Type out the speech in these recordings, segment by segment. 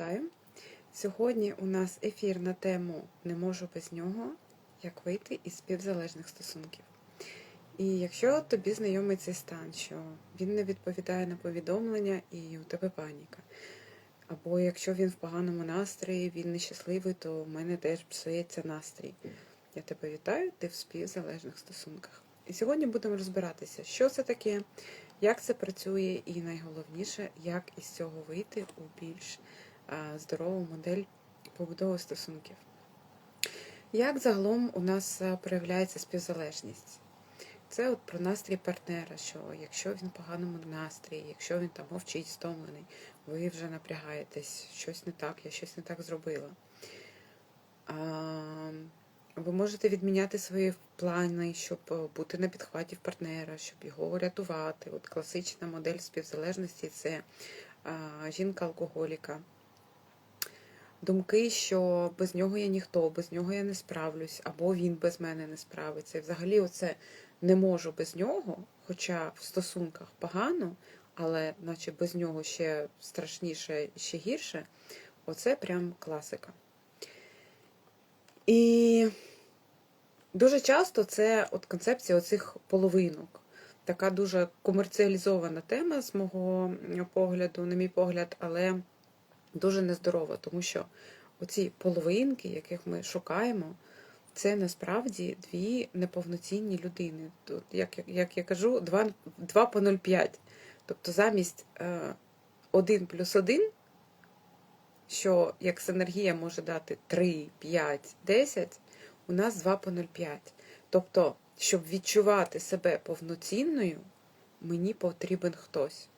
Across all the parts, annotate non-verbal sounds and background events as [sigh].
Вітаю! Сьогодні у нас ефір на тему Не можу без нього, як вийти із співзалежних стосунків. І якщо тобі знайомий цей стан, що він не відповідає на повідомлення і у тебе паніка, або якщо він в поганому настрої, він нещасливий, то в мене теж псується настрій. Я тебе вітаю, ти в співзалежних стосунках. І сьогодні будемо розбиратися, що це таке, як це працює, і найголовніше, як із цього вийти у більш здорову модель побудови стосунків. Як загалом у нас проявляється співзалежність? Це от про настрій партнера, що якщо він в поганому настрої, якщо він там мовчить, стомлений, ви вже напрягаєтесь, щось не так, я щось не так зробила. А, ви можете відміняти свої плани, щоб бути на підхваті в партнера, щоб його рятувати. От класична модель співзалежності це а, жінка-алкоголіка. Думки, що без нього я ніхто, без нього я не справлюсь, або він без мене не справиться. І взагалі, оце не можу без нього, хоча в стосунках погано, але наче без нього ще страшніше, ще гірше. Оце прям класика. І дуже часто це от концепція оцих половинок. Така дуже комерціалізована тема з мого погляду, на мій погляд, але дуже нездорова, тому що оці половинки, яких ми шукаємо, це насправді дві неповноцінні людини. Тут, як, як я кажу, 2, 2 по 0,5. Тобто замість е, 1 плюс 1, що як синергія може дати 3, 5, 10, у нас 2 по 0,5. Тобто, щоб відчувати себе повноцінною, мені потрібен хтось.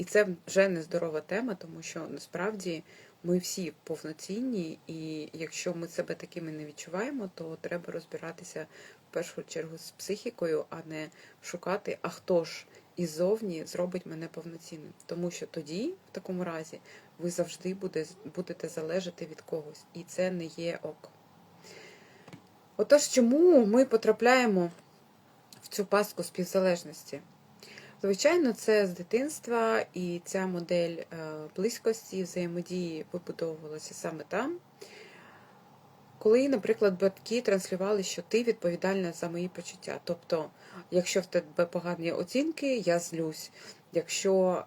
І це вже нездорова тема, тому що насправді ми всі повноцінні, і якщо ми себе такими не відчуваємо, то треба розбиратися в першу чергу з психікою, а не шукати, а хто ж іззовні зробить мене повноцінним. Тому що тоді, в такому разі, ви завжди будете залежати від когось, і це не є ок. Отож, чому ми потрапляємо в цю пастку співзалежності? Звичайно, це з дитинства, і ця модель е, близькості, взаємодії вибудовувалася саме там. Коли, наприклад, батьки транслювали, що ти відповідальна за мої почуття. Тобто, якщо в тебе погані оцінки, я злюсь. Якщо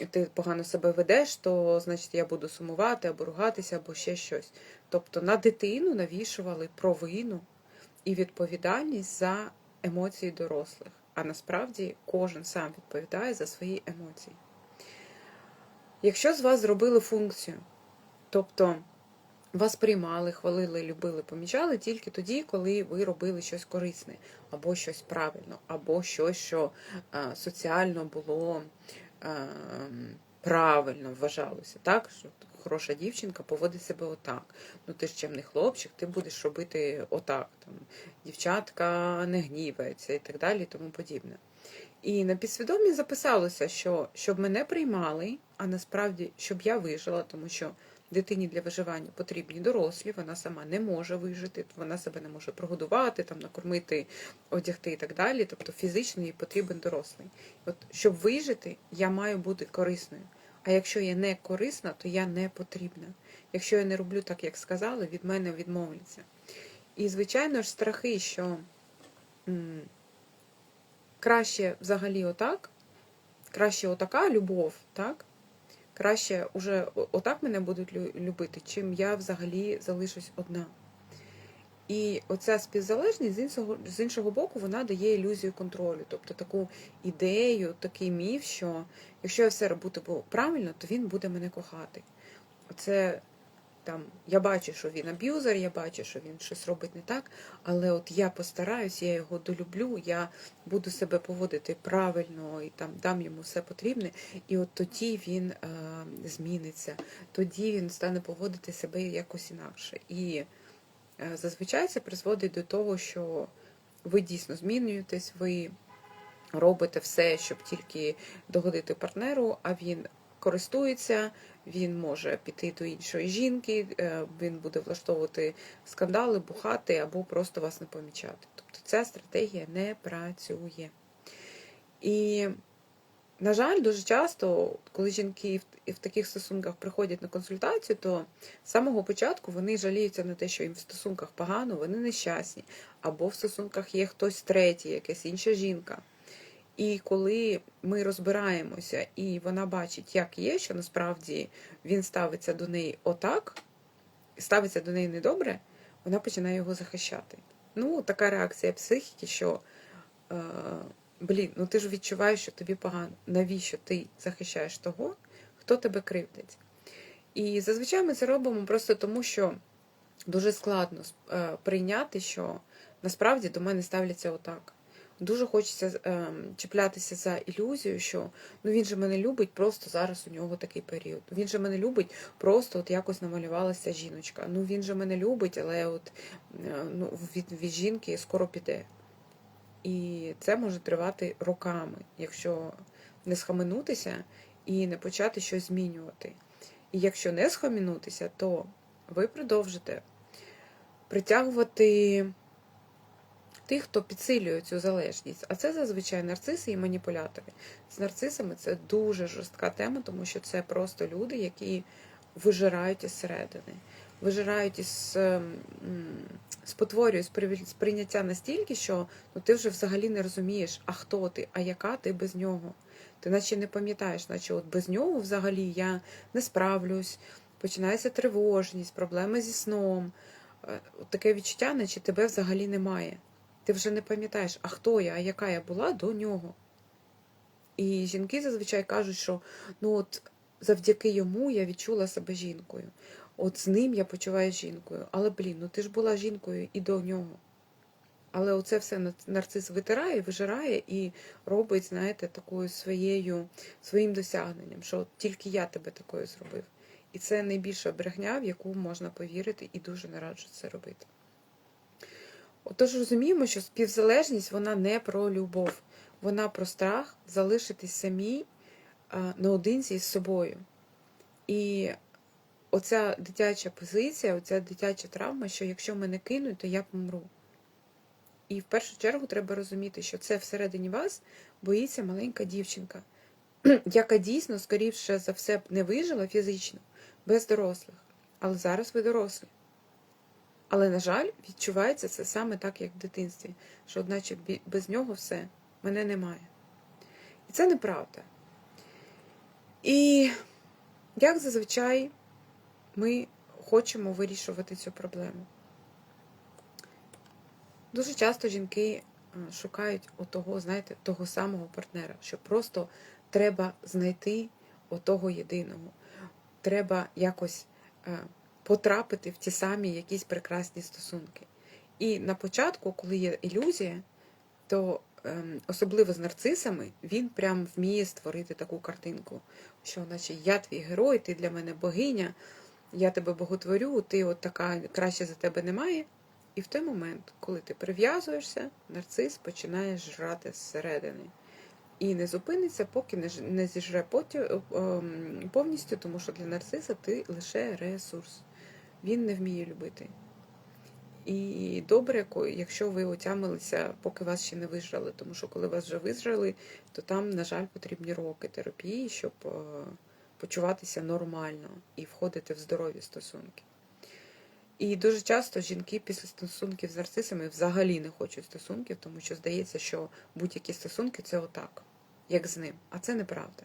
е, ти погано себе ведеш, то значить я буду сумувати або ругатися, або ще щось. Тобто на дитину навішували провину і відповідальність за емоції дорослих. А насправді кожен сам відповідає за свої емоції. Якщо з вас зробили функцію, тобто вас приймали, хвалили, любили, помічали тільки тоді, коли ви робили щось корисне, або щось правильно, або щось, що а, соціально було а, правильно вважалося. Так? Хороша дівчинка поводить себе отак. Ну ти ж чемний хлопчик, ти будеш робити отак. Там, Дівчатка не гнівається і так далі, і тому подібне. І на підсвідомі записалося, що щоб мене приймали, а насправді, щоб я вижила, тому що дитині для виживання потрібні дорослі, вона сама не може вижити, вона себе не може прогодувати, там, накормити, одягти і так далі. Тобто фізично їй потрібен дорослий. От щоб вижити, я маю бути корисною. А якщо я не корисна, то я не потрібна. Якщо я не роблю так, як сказали, від мене відмовляться. І, звичайно ж, страхи, що краще взагалі отак, краще отака любов, так? Краще уже отак мене будуть любити, чим я взагалі залишусь одна. І оця співзалежність з іншого з іншого боку, вона дає ілюзію контролю, тобто таку ідею, такий міф, що якщо я все робитиму правильно, то він буде мене кохати. Оце там я бачу, що він аб'юзер, я бачу, що він щось робить не так, але от я постараюсь, я його долюблю, я буду себе поводити правильно і там дам йому все потрібне, і от тоді він е, зміниться, тоді він стане поводити себе якось інакше. І зазвичай це призводить до того, що ви дійсно змінюєтесь, ви робите все, щоб тільки догодити партнеру, а він користується, він може піти до іншої жінки, е, він буде влаштовувати скандали, бухати або просто вас не помічати. Тобто ця стратегія не працює. І на жаль, дуже часто, коли жінки в, в таких стосунках приходять на консультацію, то з самого початку вони жаліються на те, що їм в стосунках погано, вони нещасні, або в стосунках є хтось третій, якась інша жінка. І коли ми розбираємося, і вона бачить, як є, що насправді він ставиться до неї отак, ставиться до неї недобре, вона починає його захищати. Ну, така реакція психіки, що е, блін, ну ти ж відчуваєш, що тобі погано. Навіщо ти захищаєш того, хто тебе кривдить? І зазвичай ми це робимо просто тому, що дуже складно е, прийняти, що насправді до мене ставляться отак. Дуже хочеться е, чіплятися за ілюзію, що ну він же мене любить, просто зараз у нього такий період. Він же мене любить, просто от якось намалювалася жіночка. Ну він же мене любить, але от е, ну, від, від жінки скоро піде. І це може тривати роками, якщо не схаменутися і не почати щось змінювати. І якщо не схаменутися, то ви продовжите притягувати тих, хто підсилює цю залежність. А це зазвичай нарциси і маніпулятори. З нарцисами це дуже жорстка тема, тому що це просто люди, які вижирають із середини, вижирають із спотворюють сприйняття настільки, що ну, ти вже взагалі не розумієш, а хто ти, а яка ти без нього. Ти наче не пам'ятаєш, наче от без нього взагалі я не справлюсь, починається тривожність, проблеми зі сном. Е, от Таке відчуття, наче тебе взагалі немає. Ти вже не пам'ятаєш, а хто я, а яка я була до нього. І жінки зазвичай кажуть, що ну от завдяки йому я відчула себе жінкою. От з ним я почуваю жінкою. Але, блін, ну ти ж була жінкою і до нього. Але оце все нарцис витирає, вижирає і робить, знаєте, такою своєю, своїм досягненням, що тільки я тебе такою зробив. І це найбільша брехня, в яку можна повірити, і дуже не раджу це робити. Отож розуміємо, що співзалежність вона не про любов, вона про страх залишитись самій наодинці з собою. І оця дитяча позиція, оця дитяча травма, що якщо мене кинуть, то я помру. І в першу чергу треба розуміти, що це всередині вас боїться маленька дівчинка, [clears throat] яка дійсно, скоріше за все, не вижила фізично, без дорослих. Але зараз ви дорослі. Але, на жаль, відчувається це саме так, як в дитинстві, що, одначе, без нього все, мене немає. І це неправда. І як зазвичай ми хочемо вирішувати цю проблему. Дуже часто жінки е, шукають отого, знаєте, того самого партнера, що просто треба знайти отого єдиного. Треба якось е, потрапити в ті самі якісь прекрасні стосунки. І на початку, коли є ілюзія, то ем, особливо з нарцисами, він прям вміє створити таку картинку, що, наче я твій герой, ти для мене богиня я тебе боготворю, ти от така краще за тебе немає. І в той момент, коли ти прив'язуєшся, нарцис починає жрати зсередини. І не зупиниться, поки не зіжре е, ем, повністю, тому що для нарциса ти лише ресурс. Він не вміє любити. І добре, якщо ви отямилися, поки вас ще не вижрали, тому що коли вас вже вижрали, то там, на жаль, потрібні роки терапії, щоб е, почуватися нормально і входити в здорові стосунки. І дуже часто жінки після стосунків з нарцисами взагалі не хочуть стосунків, тому що здається, що будь-які стосунки це отак, як з ним. А це неправда.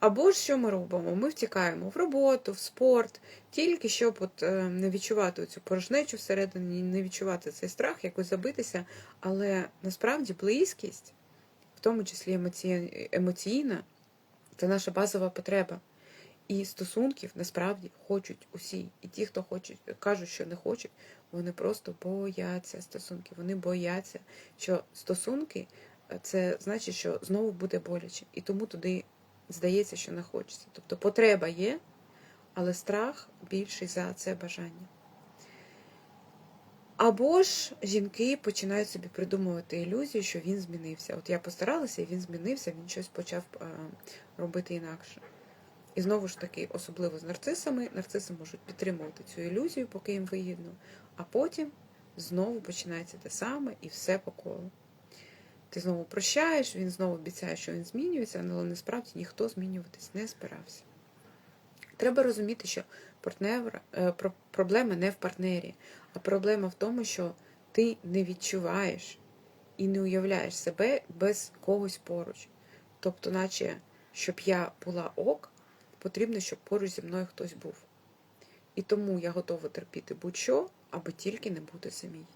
Або ж що ми робимо? Ми втікаємо в роботу, в спорт, тільки щоб от е, не відчувати цю порожнечу всередині, не відчувати цей страх, якось забитися. Але насправді близькість, в тому числі емоційна, це наша базова потреба. І стосунків насправді хочуть усі. І ті, хто хочуть, кажуть, що не хочуть, вони просто бояться стосунків. Вони бояться, що стосунки це значить, що знову буде боляче. І тому туди здається, що не хочеться. Тобто потреба є, але страх більший за це бажання. Або ж жінки починають собі придумувати ілюзію, що він змінився. От я постаралася, і він змінився, він щось почав е, робити інакше. І знову ж таки, особливо з нарцисами, нарциси можуть підтримувати цю ілюзію, поки їм вигідно, а потім знову починається те саме і все по колу. ти знову прощаєш, він знову обіцяє, що він змінюється, але насправді ніхто змінюватись не збирався. Треба розуміти, що партнер, е, проблема не в партнері, а проблема в тому, що ти не відчуваєш і не уявляєш себе без когось поруч. Тобто, наче, щоб я була ок, потрібно, щоб поруч зі мною хтось був. І тому я готова терпіти будь-що, аби тільки не бути самій.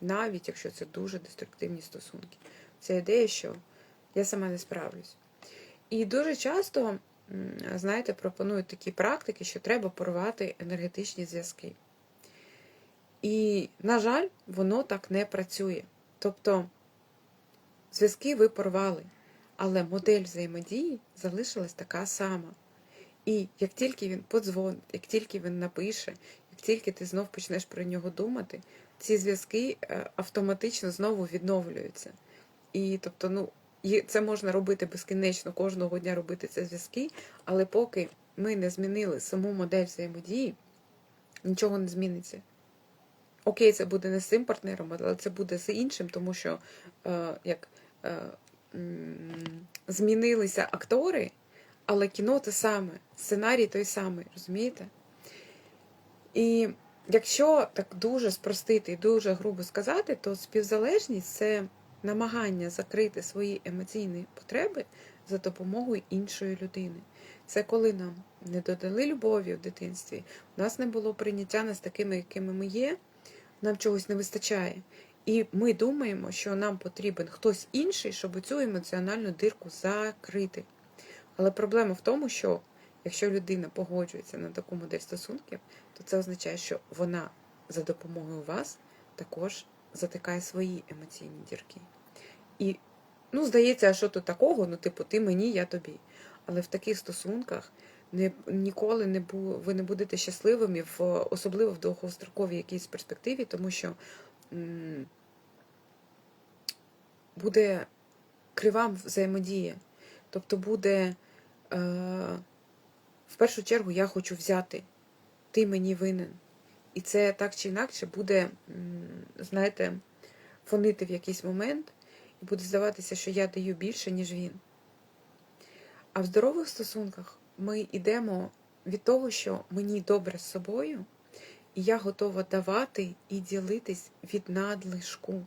Навіть якщо це дуже деструктивні стосунки. Це ідея, що я сама не справлюсь. І дуже часто, знаєте, пропонують такі практики, що треба порвати енергетичні зв'язки. І, на жаль, воно так не працює. Тобто зв'язки ви порвали, але модель взаємодії залишилась така сама. І як тільки він подзвонить, як тільки він напише, як тільки ти знов почнеш про нього думати, ці зв'язки е, автоматично знову відновлюються. І тобто, ну, є- це можна робити безкінечно, кожного дня робити ці зв'язки, але поки ми не змінили саму модель взаємодії, нічого не зміниться. Окей, це буде не з цим партнером, але це буде з іншим, тому що е, як е, змінилися актори, але кіно те саме, сценарій той самий, розумієте? І якщо так дуже спростити і дуже грубо сказати, то співзалежність це намагання закрити свої емоційні потреби за допомогою іншої людини. Це коли нам не додали любові в дитинстві, у нас не було прийняття нас такими, якими ми є, нам чогось не вистачає. І ми думаємо, що нам потрібен хтось інший, щоб цю емоціональну дирку закрити. Але проблема в тому, що якщо людина погоджується на таку модель стосунків, то це означає, що вона за допомогою вас також затикає свої емоційні дірки. І, ну, здається, а що тут такого? Ну, типу, ти мені, я тобі. Але в таких стосунках не, ніколи не бу, ви не будете щасливими, в, особливо в довгостроковій якійсь перспективі, тому що м, буде крива взаємодія. Тобто буде, е, в першу чергу, я хочу взяти, ти мені винен. І це так чи інакше буде, знаєте, фонити в якийсь момент, і буде здаватися, що я даю більше, ніж він. А в здорових стосунках ми йдемо від того, що мені добре з собою, і я готова давати і ділитись від надлишку,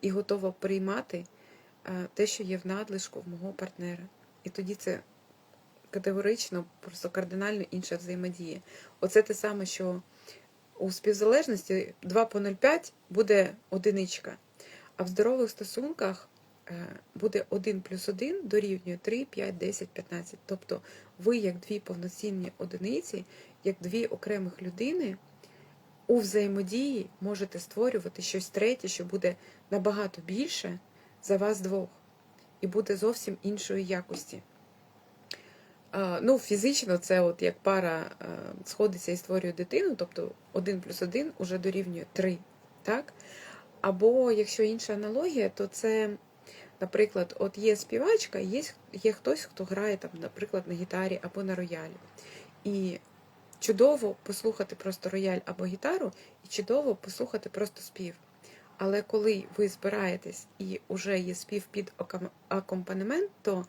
і готова приймати е, те, що є в надлишку в мого партнера. І тоді це категорично, просто кардинально інша взаємодія. Оце те саме, що у співзалежності 2 по 0,5 буде одиничка, а в здорових стосунках е, буде 1 плюс 1 дорівнює 3, 5, 10, 15. Тобто ви, як дві повноцінні одиниці, як дві окремих людини, у взаємодії можете створювати щось третє, що буде набагато більше за вас двох, і буде зовсім іншої якості. Ну, фізично, це от як пара сходиться і створює дитину, тобто 1 плюс 1 уже дорівнює 3. Так? Або якщо інша аналогія, то це, наприклад, от є співачка, є, є хтось, хто грає, там, наприклад, на гітарі або на роялі. І чудово послухати просто рояль або гітару, і чудово послухати просто спів. Але коли ви збираєтесь і вже є спів під акомпанемент, то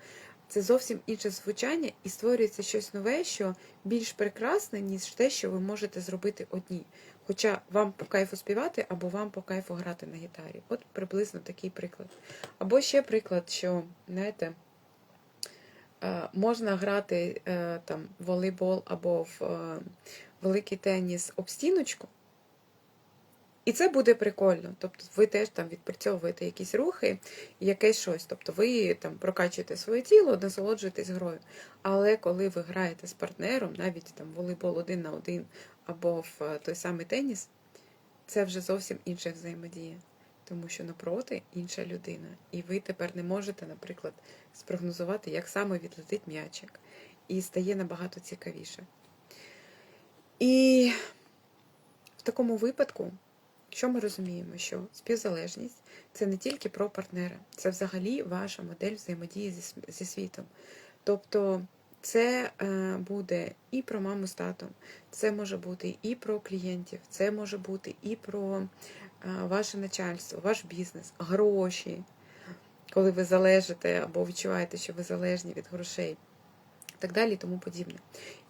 це зовсім інше звучання і створюється щось нове, що більш прекрасне, ніж те, що ви можете зробити одні. Хоча вам по кайфу співати, або вам по кайфу грати на гітарі. От приблизно такий приклад. Або ще приклад, що, знаєте, е, можна грати е, там волейбол або в е, великий теніс об стіночку. І це буде прикольно. Тобто ви теж там відпрацьовуєте якісь рухи, якесь щось. Тобто ви там прокачуєте своє тіло, насолоджуєтесь грою. Але коли ви граєте з партнером, навіть там волейбол один на один або в е, той самий теніс, це вже зовсім інша взаємодія. Тому що напроти інша людина. І ви тепер не можете, наприклад, спрогнозувати, як саме відлетить м'ячик. І стає набагато цікавіше. І в такому випадку. Що ми розуміємо, що співзалежність це не тільки про партнера, це взагалі ваша модель взаємодії зі, світом. Тобто це е, буде і про маму з татом, це може бути і про клієнтів, це може бути і про е, ваше начальство, ваш бізнес, гроші, коли ви залежите або відчуваєте, що ви залежні від грошей. І Так далі і тому подібне.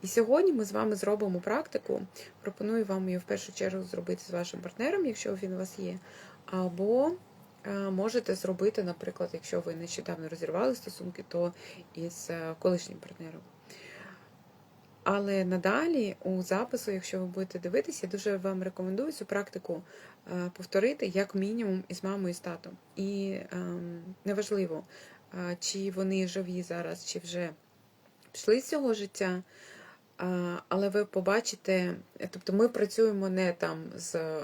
І сьогодні ми з вами зробимо практику. Пропоную вам її в першу чергу зробити з вашим партнером, якщо він у вас є. Або е, можете зробити, наприклад, якщо ви нещодавно розірвали стосунки, то із е, колишнім партнером. Але надалі у запису, якщо ви будете дивитися, я дуже вам рекомендую цю практику е, повторити як мінімум із мамою і з татом. І ем, неважливо, чи вони живі зараз, чи вже пішли з цього життя. Але ви побачите, тобто ми працюємо не там з е,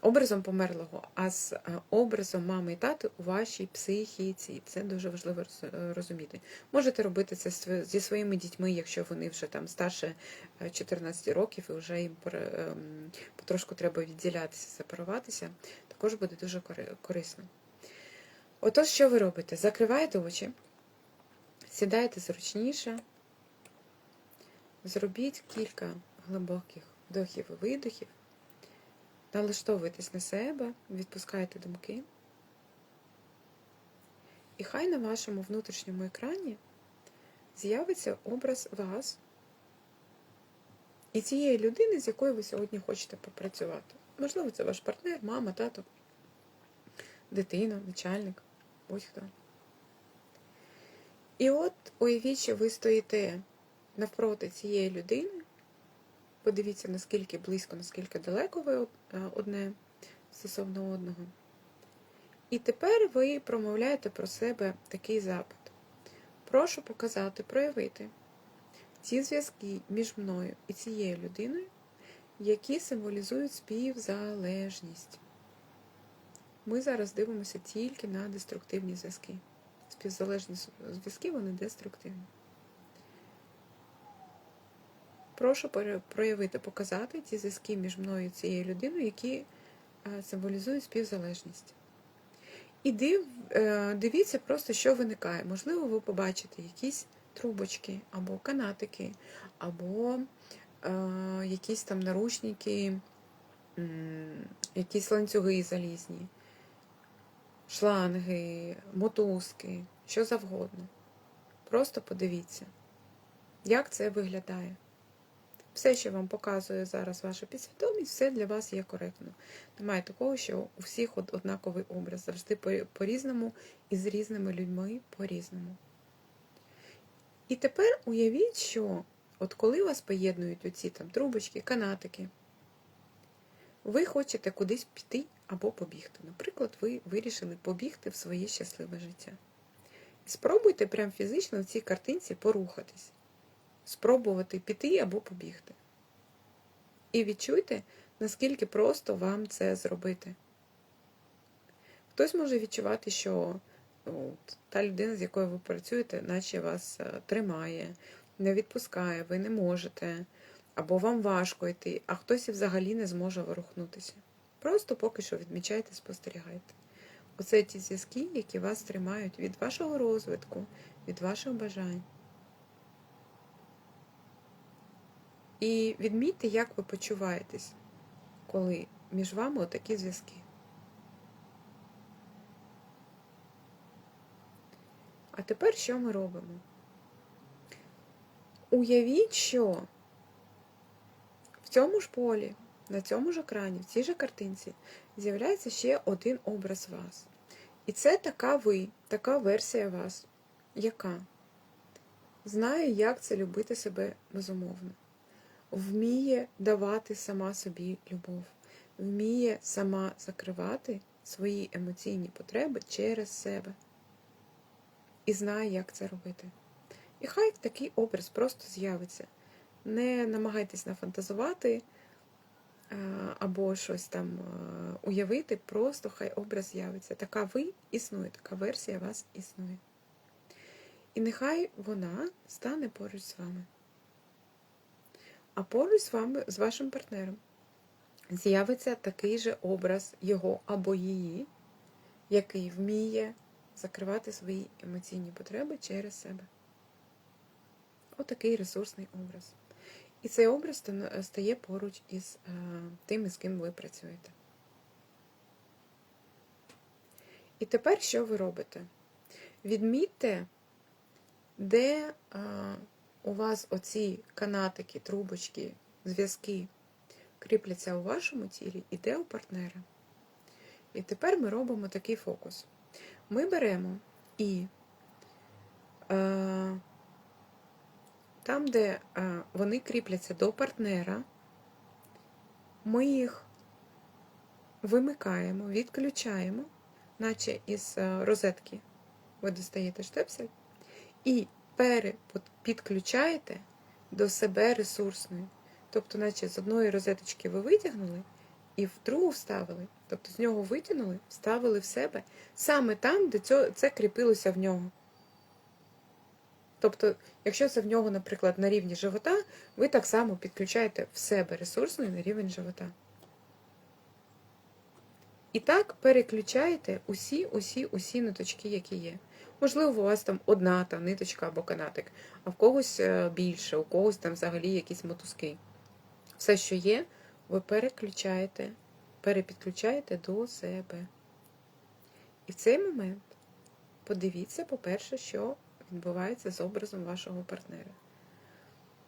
образом померлого, а з е, образом мами і тати у вашій психіці. Це дуже важливо е, розуміти. Можете робити це зі своїми дітьми, якщо вони вже там старше е, 14 років і вже їм ем, потрошку треба відділятися, сепаруватися. Також буде дуже корисно. Отож, що ви робите? Закриваєте очі, сідаєте зручніше, зробіть кілька глибоких вдохів і видохів. Налаштовуйтесь на себе, відпускайте думки. І хай на вашому внутрішньому екрані з'явиться образ вас і цієї людини, з якою ви сьогодні хочете попрацювати. Можливо, це ваш партнер, мама, тато, дитина, начальник, будь-хто. І от уявіть, що ви стоїте навпроти цієї людини. Подивіться, наскільки близько, наскільки далеко ви е, одне стосовно одного. І тепер ви промовляєте про себе такий запит. Прошу показати, проявити ті зв'язки між мною і цією людиною, які символізують співзалежність. Ми зараз дивимося тільки на деструктивні зв'язки. Співзалежні зв'язки вони деструктивні. Прошу проявити, показати ті зв'язки між мною і цією людиною, які е, символізують співзалежність. І див, е, дивіться просто, що виникає. Можливо, ви побачите якісь трубочки, або канатики, або е, якісь там наручники, якісь ланцюги залізні, шланги, мотузки, що завгодно. Просто подивіться, як це виглядає. Все, що вам показує зараз ваша підсвідомість, все для вас є коректно. Немає такого, що у всіх однаковий образ, завжди по-різному і з різними людьми по-різному. І тепер уявіть, що от коли вас поєднують оці там трубочки, канатики, ви хочете кудись піти або побігти. Наприклад, ви вирішили побігти в своє щасливе життя. І спробуйте прям фізично в цій картинці порухатись спробувати піти або побігти. І відчуйте, наскільки просто вам це зробити. Хтось може відчувати, що ну, от, та людина, з якою ви працюєте, наче вас е, тримає, не відпускає, ви не можете, або вам важко йти, а хтось і взагалі не зможе ворухнутися. Просто поки що відмічайте, спостерігайте. Оце ті зв'язки, які вас тримають від вашого розвитку, від ваших бажань. І відмітьте, як ви почуваєтесь, коли між вами отакі зв'язки. А тепер що ми робимо? Уявіть, що в цьому ж полі, на цьому ж екрані, в цій же картинці з'являється ще один образ вас. І це така ви, така версія вас, яка знає, як це любити себе безумовно вміє давати сама собі любов, вміє сама закривати свої емоційні потреби через себе. І знає, як це робити. І хай такий образ просто з'явиться. Не намагайтесь нафантазувати або щось там уявити, просто хай образ з'явиться. Така ви існує, така версія вас існує. І нехай вона стане поруч з вами. А поруч з вами, з вашим партнером, з'явиться такий же образ його або її, який вміє закривати свої емоційні потреби через себе. Отакий ресурсний образ. І цей образ стає поруч із е, тим, з ким ви працюєте. І тепер що ви робите? Відмітьте, де у вас оці канатики, трубочки, зв'язки кріпляться у вашому тілі і де у партнера. І тепер ми робимо такий фокус. Ми беремо і е, там, де е, вони кріпляться до партнера, ми їх вимикаємо, відключаємо, наче із е, розетки ви достаєте штепсель, і перепідключаєте до себе ресурсної. Тобто, наче з одної розеточки ви витягнули і в другу вставили. Тобто з нього витягнули, вставили в себе саме там, де це кріпилося в нього. Тобто, якщо це в нього, наприклад, на рівні живота, ви так само підключаєте в себе ресурсний на рівень живота. І так переключаєте усі, усі, усі ниточки, які є. Можливо, у вас там одна та ниточка або канатик, а в когось е, більше, у когось там взагалі якісь мотузки. Все, що є, ви переключаєте, перепідключаєте до себе. І в цей момент подивіться, по-перше, що відбувається з образом вашого партнера.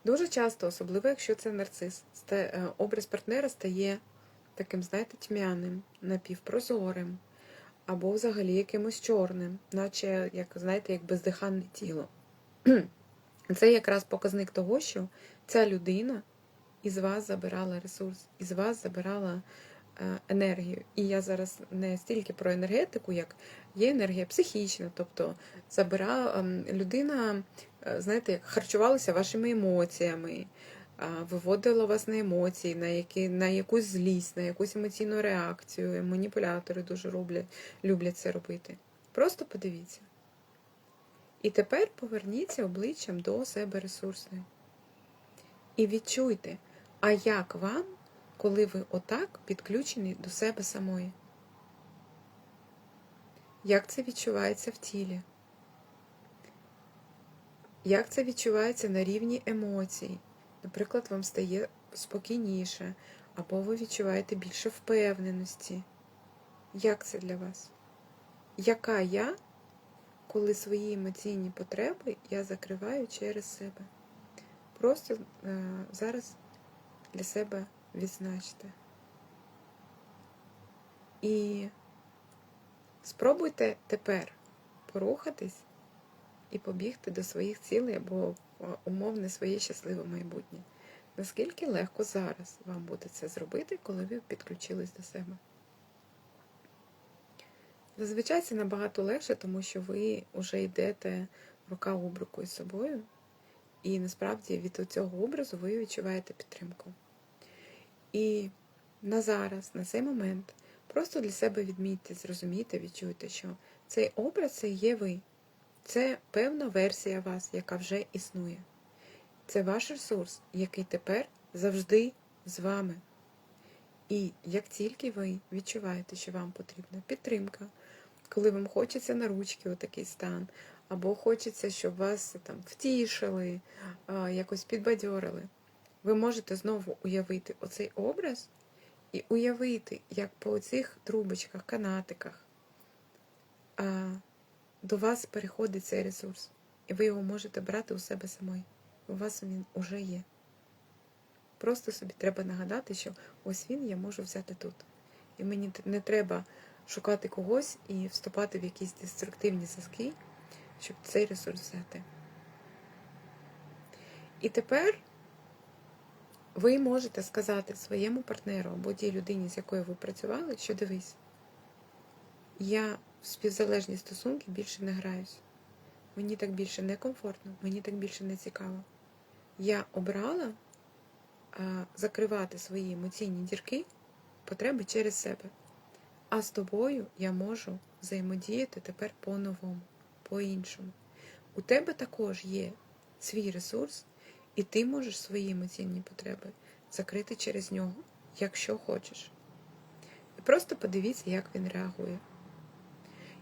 Дуже часто, особливо якщо це нарцис, е, образ партнера стає таким, знаєте, тьмяним, напівпрозорим, або взагалі якимось чорним, наче, як, знаєте, як бездиханне тіло. [clears throat] Це якраз показник того, що ця людина із вас забирала ресурс, із вас забирала енергію. І я зараз не стільки про енергетику, як є енергія психічна, тобто забира ем, людина, е, знаєте, харчувалася вашими емоціями, виводила вас на емоції, на, які, на якусь злість, на якусь емоційну реакцію. Маніпулятори дуже роблять, люблять це робити. Просто подивіться. І тепер поверніться обличчям до себе ресурсної. І відчуйте, а як вам, коли ви отак підключені до себе самої? Як це відчувається в тілі? Як це відчувається на рівні емоцій? Наприклад, вам стає спокійніше, або ви відчуваєте більше впевненості. Як це для вас? Яка я, коли свої емоційні потреби я закриваю через себе? Просто е, зараз для себе відзначте. І спробуйте тепер порухатись і побігти до своїх цілей або умовне своє щасливе майбутнє. Наскільки легко зараз вам буде це зробити, коли ви підключились до себе? Зазвичай це набагато легше, тому що ви вже йдете рука об руку із собою, і насправді від цього образу ви відчуваєте підтримку. І на зараз, на цей момент, просто для себе відмітьте, зрозумійте, відчуйте, що цей образ це є ви. Це певна версія вас, яка вже існує. Це ваш ресурс, який тепер завжди з вами. І як тільки ви відчуваєте, що вам потрібна підтримка, коли вам хочеться на ручки отакий стан, або хочеться, щоб вас там втішили, якось підбадьорили, ви можете знову уявити оцей образ і уявити, як по цих трубочках, канатиках до вас переходить цей ресурс, і ви його можете брати у себе самої. У вас він уже є. Просто собі треба нагадати, що ось він я можу взяти тут. І мені не треба шукати когось і вступати в якісь деструктивні зв'язки, щоб цей ресурс взяти. І тепер ви можете сказати своєму партнеру або тій людині, з якою ви працювали, що дивись, я в співзалежні стосунки більше не граюсь. Мені так більше не комфортно, мені так більше не цікаво. Я обрала а, закривати свої емоційні дірки, потреби через себе. А з тобою я можу взаємодіяти тепер по-новому, по-іншому. У тебе також є свій ресурс, і ти можеш свої емоційні потреби закрити через нього, якщо хочеш. І просто подивіться, як він реагує.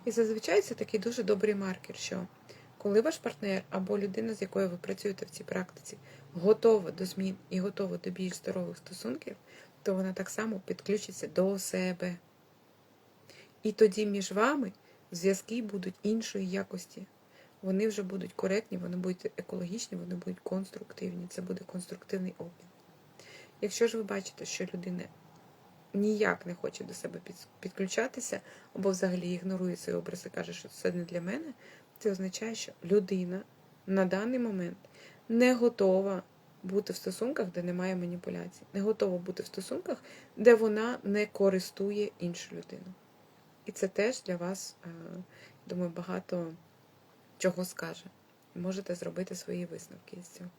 І зазвичай це такий дуже добрий маркер, що коли ваш партнер або людина, з якою ви працюєте в цій практиці, готова до змін і готова до більш здорових стосунків, то вона так само підключиться до себе. І тоді між вами зв'язки будуть іншої якості. Вони вже будуть коректні, вони будуть екологічні, вони будуть конструктивні. Це буде конструктивний обмін. Якщо ж ви бачите, що людина ніяк не хоче до себе підключатися, або взагалі ігнорує цей образ і каже, що це не для мене, це означає, що людина на даний момент не готова бути в стосунках, де немає маніпуляцій, не готова бути в стосунках, де вона не користує іншу людину. І це теж для вас, е, думаю, багато чого скаже. Можете зробити свої висновки з цього.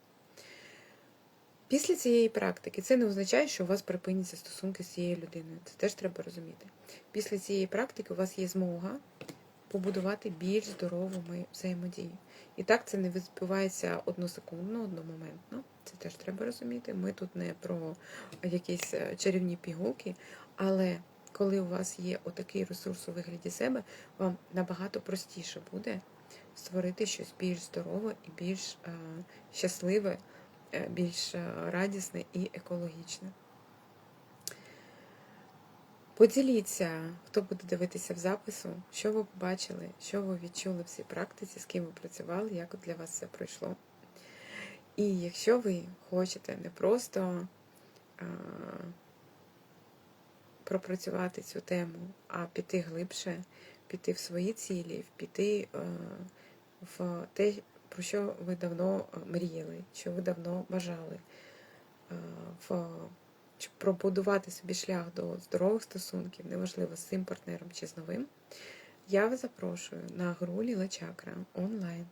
Після цієї практики це не означає, що у вас припиняться стосунки з цією людиною. Це теж треба розуміти. Після цієї практики у вас є змога побудувати більш здорову взаємодію. І так це не відбувається односекундно, одномоментно. Це теж треба розуміти. Ми тут не про якісь е, чарівні пігулки, але коли у вас є отакий ресурс у вигляді себе, вам набагато простіше буде створити щось більш здорове і більш е, щасливе, е, більш е, радісне і екологічне. Поділіться, хто буде дивитися в запису, що ви побачили, що ви відчули в цій практиці, з ким ви працювали, як для вас це пройшло. І якщо ви хочете не просто а, пропрацювати цю тему, а піти глибше, піти в свої цілі, піти в те, про що ви давно мріяли, що ви давно бажали, в щоб пробудувати собі шлях до здорових стосунків, неважливо з цим партнером чи з новим, я вас запрошую на гру Ліла Чакра онлайн.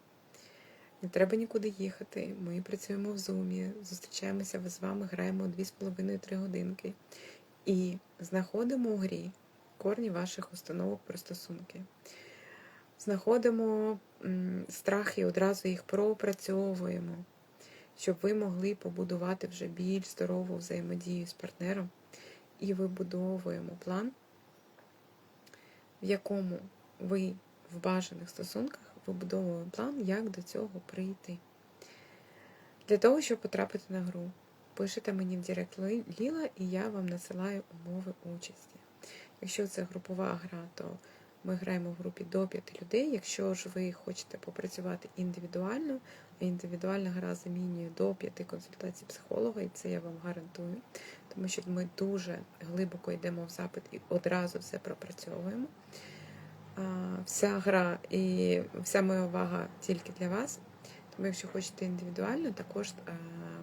Не треба нікуди їхати. Ми працюємо в зумі, зустрічаємося з вами, граємо 2,5-3 годинки і знаходимо у грі корні ваших установок про стосунки. Знаходимо м, страхи, одразу їх пропрацьовуємо щоб ви могли побудувати вже більш здорову взаємодію з партнером і вибудовуємо план, в якому ви в бажаних стосунках вибудовуємо план, як до цього прийти. Для того, щоб потрапити на гру, пишете мені в Директ Ліла, і я вам насилаю умови участі. Якщо це групова гра, то ми граємо в групі до 5 людей. Якщо ж ви хочете попрацювати індивідуально, а індивідуальна гра замінює до 5 консультацій психолога, і це я вам гарантую, тому що ми дуже глибоко йдемо в запит і одразу все пропрацьовуємо. Вся гра і вся моя увага тільки для вас. Тому, якщо хочете індивідуально, також а,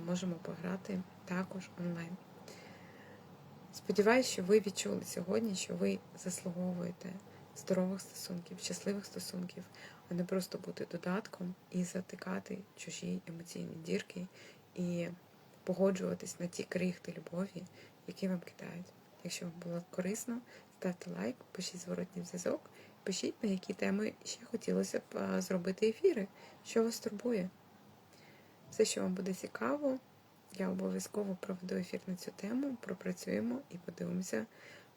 можемо пограти також онлайн. Сподіваюсь, що ви відчули сьогодні, що ви заслуговуєте здорових стосунків, щасливих стосунків, а не просто бути додатком і затикати чужі емоційні дірки і погоджуватись на ті крихти любові, які вам кидають. Якщо вам було корисно, ставте лайк, пишіть зворотній зв'язок, пишіть, на які теми ще хотілося б зробити ефіри, що вас турбує. Все, що вам буде цікаво, я обов'язково проведу ефір на цю тему, пропрацюємо і подивимося.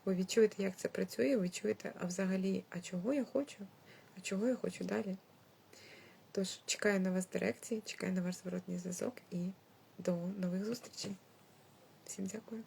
Ви відчуєте, як це працює, ви чуєте, а взагалі, а чого я хочу? А чого я хочу далі? Тож, чекаю на вас дирекції, чекаю на ваш зворотній зв'язок і до нових зустрічей. Всім дякую.